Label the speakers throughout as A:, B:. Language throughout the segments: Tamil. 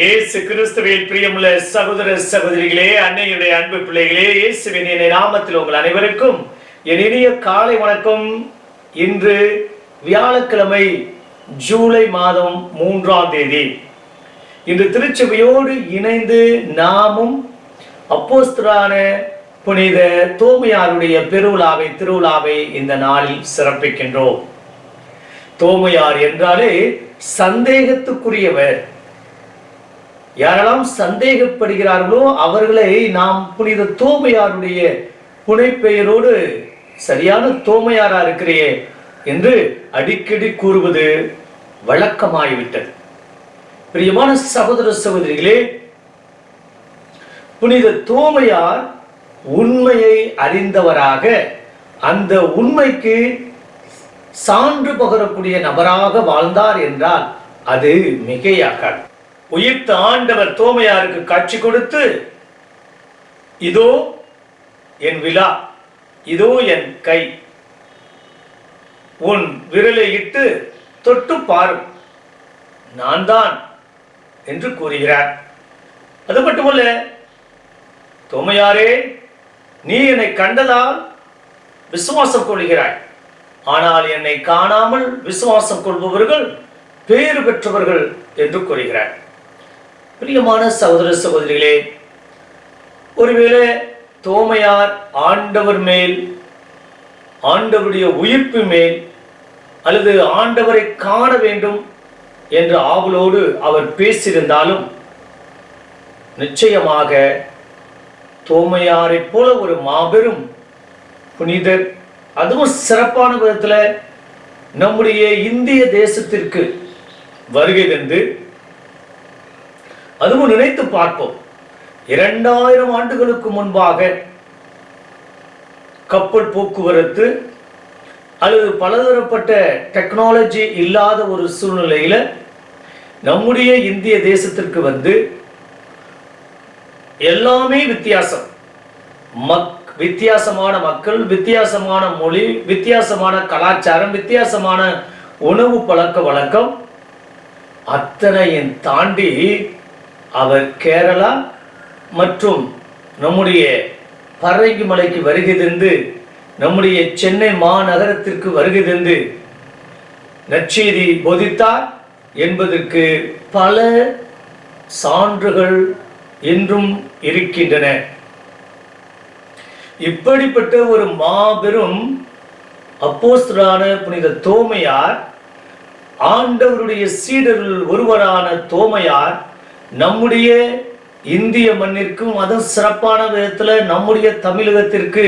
A: இயேசு கிறிஸ்துவின் பிரியமுள்ள சகோதர சகோதரிகளே அன்னையுடைய அன்பு பிள்ளைகளே இயேசுவின் என்னை நாமத்தில் உங்கள் அனைவருக்கும் என் இனிய காலை வணக்கம். இன்று வியாழக்கிழமை ஜூலை மாதம் மூன்றாம் தேதி. இன்று திருச்சபையோடு இணைந்து நாமும் அப்போஸ்தரான புனித தோமையாருடைய பெருவிழாவை திருவிழாவை இந்த நாளில் சிறப்பிக்கின்றோம். தோமையார் என்றாலே சந்தேகத்துக்குரியவர். யாரெல்லாம் சந்தேகப்படுகிறார்களோ அவர்களை நாம் புனித தோமையாருடைய புனைப்பெயரோடு சரியான தோமையாரா இருக்கிறையே என்று அடிக்கடி கூறுவது வழக்கமாகிவிட்டது பிரியமான சகோதர சகோதரிகளே புனித தோமையார் உண்மையை அறிந்தவராக அந்த உண்மைக்கு சான்று பகரக்கூடிய நபராக வாழ்ந்தார் என்றால் அது மிகையாகாது. உயிர்த்த ஆண்டவர் தோமையாருக்கு காட்சி கொடுத்து இதோ என் விழா இதோ என் கை. உன் விரலை இட்டு தொட்டு பாரும். நான் தான் என்று கூறுகிறார். அது மட்டுமல்ல தோமையாரே நீ என்னை கண்டதால் விசுவாசம் கொள்கிறாய் ஆனால் என்னை காணாமல் விசுவாசம் கொள்பவர்கள் பேறு பெற்றவர்கள் என்று கூறுகிறார். பிரியமான சகோதர சகோதரிகளே ஒருவேளை தோமையார் ஆண்டவர் மேல் ஆண்டவருடைய உயிர்ப்பு மேல் அல்லது ஆண்டவரை காண வேண்டும் என்ற ஆவலோடு அவர் பேசியிருந்தாலும் நிச்சயமாக தோமையாரைப் போல ஒரு மாபெரும் புனிதர் அதுவும் சிறப்பான விதத்தில் நம்முடைய இந்திய தேசத்திற்கு வருகை தந்து அதுவும் நினைத்து பார்ப்போம். இரண்டாயிரம் ஆண்டுகளுக்கு முன்பாக கப்பல் போக்குவரத்து அல்லது பலதரப்பட்ட டெக்னாலஜி இல்லாத ஒரு சூழ்நிலையில் நம்முடைய இந்திய தேசத்திற்கு வந்து எல்லாமே வித்தியாசம். மக் வித்தியாசமான மக்கள் வித்தியாசமான மொழி வித்தியாசமான கலாச்சாரம் வித்தியாசமான உணவு பழக்க வழக்கம் அத்தனையும் தாண்டி அவர் கேரளா மற்றும் நம்முடைய பறவைக்கு மலைக்கு வருகை தந்து நம்முடைய சென்னை மாநகரத்திற்கு வருகை தந்து நற்செய்தி போதித்தார் என்பதற்கு பல சான்றுகள் இன்றும் இருக்கின்றன. இப்படிப்பட்ட ஒரு மாபெரும் அப்போஸ்தரான புனித தோமையார் ஆண்டவருடைய சீடர்கள் ஒருவரான தோமையார் நம்முடைய இந்திய மண்ணிற்கும் அதுவும் சிறப்பான விதத்தில் நம்முடைய தமிழகத்திற்கு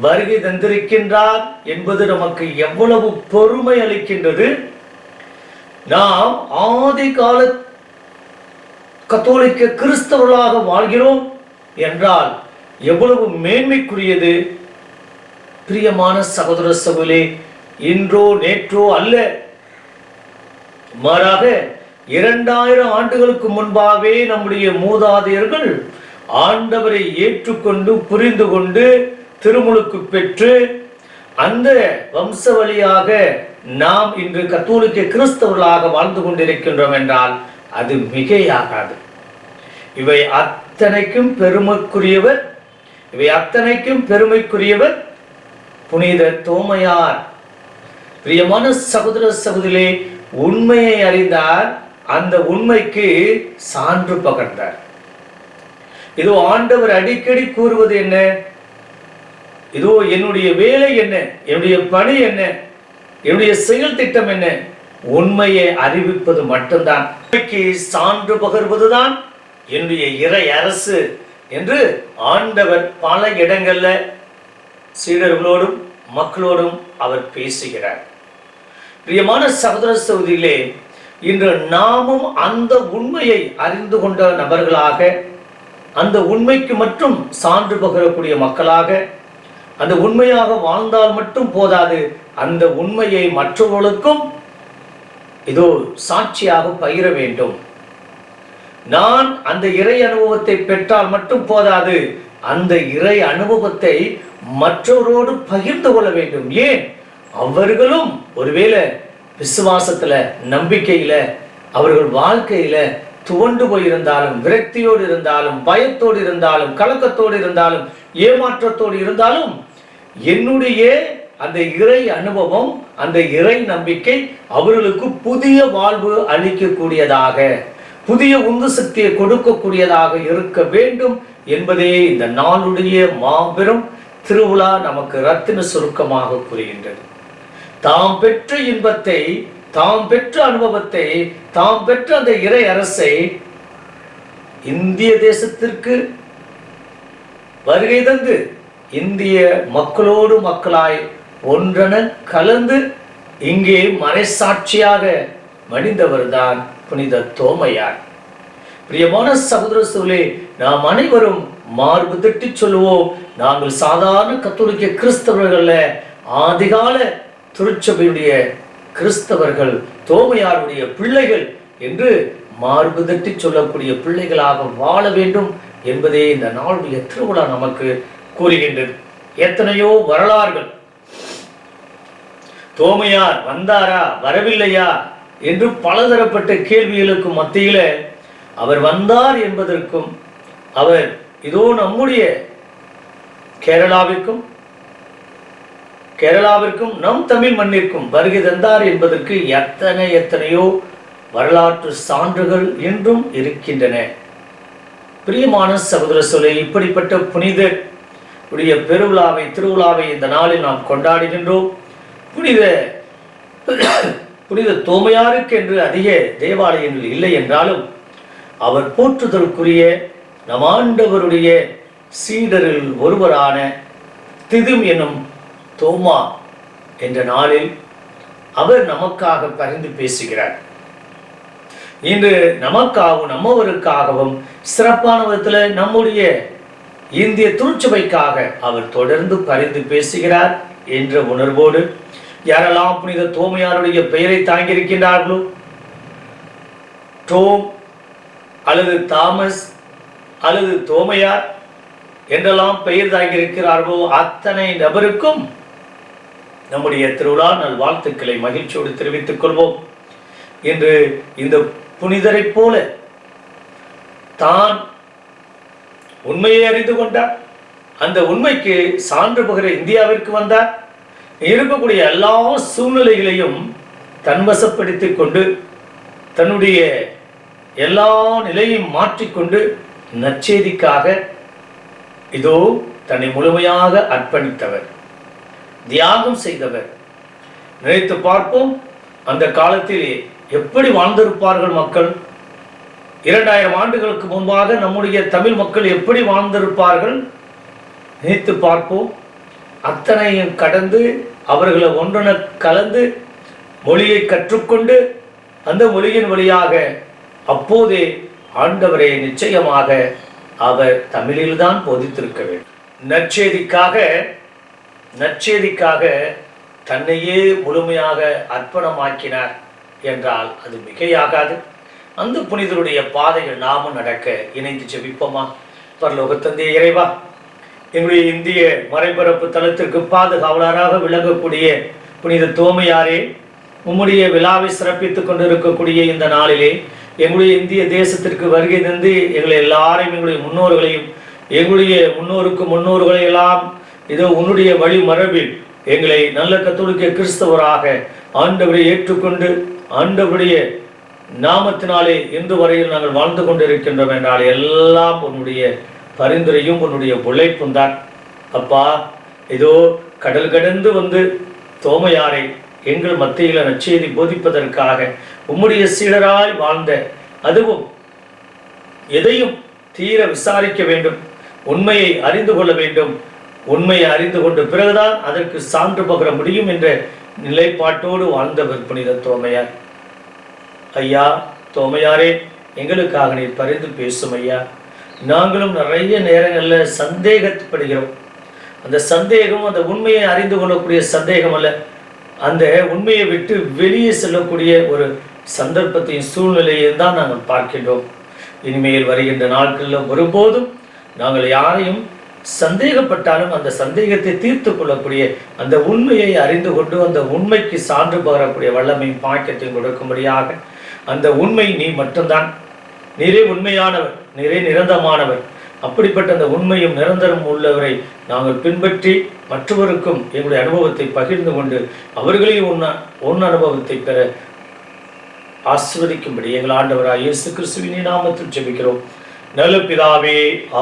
A: வருகை தந்திருக்கின்றார் என்பது நமக்கு எவ்வளவு பெருமை அளிக்கின்றது. நாம் ஆதி கால கத்தோலிக்க கிறிஸ்தவர்களாக வாழ்கிறோம் என்றால் எவ்வளவு மேன்மைக்குரியது. பிரியமான சகோதர சகோலே இன்றோ நேற்றோ அல்ல மாறாக இரண்டாயிரம் ஆண்டுகளுக்கு முன்பாகவே நம்முடைய மூதாதையர்கள் ஆண்டவரை ஏற்றுக்கொண்டு புரிந்து கொண்டு திருமுழுக்கு பெற்று அந்த வம்ச வழியாக நாம் இன்று கத்தோலிக்க கிறிஸ்தவர்களாக வாழ்ந்து கொண்டிருக்கின்றோம் என்றால் அது மிகையாகாது. இவை அத்தனைக்கும் பெருமைக்குரியவர் இவை அத்தனைக்கும் பெருமைக்குரியவர் புனித தோமையார். பிரியமான சகோதர சகோதரிலே உண்மையை அறிந்தார் அந்த உண்மைக்கு சான்று பகர்ந்தார். இதோ ஆண்டவர் அடிக்கடி கூறுவது என்ன? இதோ என்னுடைய வேலை என்ன? என்னுடைய பணி என்ன? என்னுடைய செயல் திட்டம் என்ன? உண்மையை அறிவிப்பது மட்டும்தான். உண்மைக்கு சான்று பகர்வதுதான் என்னுடைய இறை அரசு என்று ஆண்டவர் பல இடங்கள்ல சீடர்களோடும் மக்களோடும் அவர் பேசுகிறார். பிரியமான சகோதர சகோதரிகளே இன்று நாமும் அந்த உண்மையை அறிந்து கொண்ட நபர்களாக அந்த உண்மைக்கு மட்டும் சான்று பகரக்கூடிய மக்களாக அந்த உண்மையாக வாழ்ந்தால் மட்டும் போதாது அந்த உண்மையை மற்றவர்களுக்கும் இதோ சாட்சியாக பகிர வேண்டும். நான் அந்த இறை அனுபவத்தை பெற்றால் மட்டும் போதாது அந்த இறை அனுபவத்தை மற்றவரோடு பகிர்ந்து கொள்ள வேண்டும். ஏன்? அவர்களும் ஒருவேளை விசுவாசத்தில் நம்பிக்கையில் அவர்கள் வாழ்க்கையில் துவண்டு போயிருந்தாலும் விரக்தியோடு இருந்தாலும் பயத்தோடு இருந்தாலும் கலக்கத்தோடு இருந்தாலும் ஏமாற்றத்தோடு இருந்தாலும் என்னுடைய அந்த இறை அனுபவம் அந்த இறை நம்பிக்கை அவர்களுக்கு புதிய வாழ்வு அளிக்கக்கூடியதாக புதிய உந்து சக்தியை கொடுக்கக்கூடியதாக இருக்க வேண்டும் என்பதே இந்த நாளுடைய மாபெரும் திருவிழா நமக்கு ரத்தின சுருக்கமாக கூறுகின்றது. தாம் பெற்ற இன்பத்தை தாம் பெற்ற அனுபவத்தை தாம் பெற்ற அந்த இறை அரசை இந்திய தேசத்திற்கு வருகை தந்து இந்திய மக்களோடு மக்களாய் ஒன்றென கலந்து இங்கே மறைசாட்சியாக மடிந்தவர்தான் புனித தோமையார். பிரியமான சகோதர சூழலே நாம் அனைவரும் மார்பு தட்டி சொல்லுவோம். நாங்கள் சாதாரண கத்தோலிக்க கிறிஸ்தவர்கள் ஆதிகால திருச்சபையுடைய கிறிஸ்தவர்கள் தோமையாருடைய பிள்ளைகள் என்று மார்பு தட்டி சொல்லக்கூடிய பிள்ளைகளாக வாழ வேண்டும் என்பதே இந்த நாளுடைய திருவிழா நமக்கு கூறுகின்றது. எத்தனையோ வரலாறுகள். தோமையார் வந்தாரா? வரவில்லையா? என்று பலதரப்பட்ட கேள்விகளுக்கு மத்தியில அவர் வந்தார் என்பதற்கும் அவர் இதோ நம்முடைய கேரளாவிற்கும் கேரளாவிற்கும் நம் தமிழ் மண்ணிற்கும் வருகை தந்தார் என்பதற்கு எத்தனை எத்தனையோ வரலாற்று சான்றுகள் இன்றும் இருக்கின்றன. பிரியமான சகோதர சொல்லை இப்படிப்பட்ட புனித உடைய பெருவிழாவை திருவிழாவை இந்த நாளில் நாம் கொண்டாடுகின்றோம். புனித புனித தோமையாருக்கு என்று அதிக தேவாலயங்கள் இல்லை என்றாலும் அவர் போற்றுதலுக்குரிய நம் ஆண்டவருடைய சீடரில் ஒருவரான திதும் என்னும் தோமா என்ற நாளில் அவர் நமக்காக பரிந்து பேசுகிறார். இன்று நமக்காகவும் நம்மவருக்காகவும் சிறப்பான விதத்தில் நம்முடைய இந்திய திருச்சபைக்காக அவர் தொடர்ந்து பரிந்து பேசுகிறார் என்ற உணர்வோடு யாரெல்லாம் புனித தோமையாருடைய பெயரை தாங்கியிருக்கின்றார்களோ டோம் அல்லது தாமஸ் அல்லது தோமையார் என்றெல்லாம் பெயர் தாங்கியிருக்கிறார்களோ அத்தனை நபருக்கும் நம்முடைய திருவிழா நல் வாழ்த்துக்களை மகிழ்ச்சியோடு தெரிவித்துக் கொள்வோம். என்று இந்த புனிதரைப் போல தான் உண்மையை அறிந்து கொண்டார். அந்த உண்மைக்கு சான்று புகிற இந்தியாவிற்கு வந்தார். இருக்கக்கூடிய எல்லா சூழ்நிலைகளையும் தன்வசப்படுத்திக் கொண்டு தன்னுடைய எல்லா நிலையும் மாற்றிக்கொண்டு நற்செய்திக்காக இதோ தன்னை முழுமையாக அர்ப்பணித்தவர். தியாகம் செய்தவர். நினைத்து பார்ப்போம் அந்த காலத்தில் எப்படி வாழ்ந்திருப்பார்கள் மக்கள்? இரண்டாயிரம் ஆண்டுகளுக்கு முன்பாக நம்முடைய தமிழ் மக்கள் எப்படி வாழ்ந்திருப்பார்கள்? நினைத்து பார்ப்போம். அத்தனையும் கடந்து அவர்களை ஒன்றென கலந்து மொழியை கற்றுக்கொண்டு அந்த மொழியின் வழியாக அப்போதே ஆண்டவரை நிச்சயமாக அவர் தமிழில்தான் போதித்திருக்க வேண்டும். நற்செய்திக்காக நற்செய்திக்காக தன்னையே முழுமையாக அர்ப்பணமாக்கினார் என்றால் அது மிகையாகாது. அந்த புனிதருடைய பாதைகள் நாமும் நடக்க இணைந்து ஜெபிப்போமா? பரலோக தந்தைய இறைவா எங்களுடைய இந்திய மறைபரப்பு தளத்திற்கு பாதுகாவலராக விளங்கக்கூடிய புனித தோமையாரே உம்முடைய விழாவை சிறப்பித்துக் கொண்டிருக்கக்கூடிய இந்த நாளிலே எங்களுடைய இந்திய தேசத்திற்கு வருகை தந்து எங்களை எல்லாரையும் எங்களுடைய முன்னோர்களையும் எங்களுடைய முன்னோருக்கு முன்னோர்களை எல்லாம் இதோ உன்னுடைய வழிமரபில் எங்களை நல்ல கத்தோலிக்க கிறிஸ்தவராக ஆண்டவரை ஏற்றுக்கொண்டு ஆண்டவருடைய நாமத்தினாலே இன்று வரையில் நாங்கள் வாழ்ந்து கொண்டிருக்கின்றோம் என்றால் எல்லாம் உன்னுடைய பரிந்துரையும் உன்னுடைய உழைப்பும் தான். அப்பா இதோ கடல் கடந்து வந்து தோமையாரை எங்கள் மத்தியில் நச்செய்தி போதிப்பதற்காக உம்முடைய சீடராய் வாழ்ந்த அதுவும் எதையும் தீர விசாரிக்க வேண்டும் உண்மையை அறிந்து கொள்ள வேண்டும் உண்மையை அறிந்து கொண்ட பிறகுதான் அதற்கு சான்று பகர முடியும் என்ற நிலைப்பாட்டோடு வாழ்ந்தவர் புனித தோமையார். ஐயா தோமையாரே எங்களுக்காக நீர் பரிந்து பேசும் ஐயா. நாங்களும் நிறைய நேரங்களில் சந்தேகப்படுகிறோம். அந்த சந்தேகம் அந்த உண்மையை அறிந்து கொள்ளக்கூடிய சந்தேகம் அல்ல. அந்த உண்மையை விட்டு வெளியே செல்லக்கூடிய ஒரு சந்தர்ப்பத்தையும் சூழ்நிலையையும் தான் நாங்கள் பார்க்கின்றோம். இனிமேல் வருகின்ற நாட்களில் ஒருபோதும் நாங்கள் யாரையும் சந்தேகப்பட்டாலும் அந்த சந்தேகத்தை தீர்த்து கொள்ளக்கூடிய அந்த உண்மையை அறிந்து கொண்டு அந்த உண்மைக்கு சான்று பகரக்கூடிய வல்லமையும் பாக்கியத்தையும் கொடுக்கும்படியாக அந்த உண்மை நீ மட்டும்தான். நீரே உண்மையானவர் நீரே நிரந்தரமானவர். அப்படிப்பட்ட அந்த உண்மையும் நிரந்தரம் உள்ளவரை நாங்கள் பின்பற்றி மற்றவருக்கும் எங்களுடைய அனுபவத்தை பகிர்ந்து கொண்டு அவர்களையும் உன் உன் அனுபவத்தை பெற ஆஸ்வதிக்கும்படி எங்கள் ஆண்டவராக இயேசு கிறிஸ்துவின் நாமத்தில் ஜெபிக்கிறோம். நல்ல பிதாவே ஆ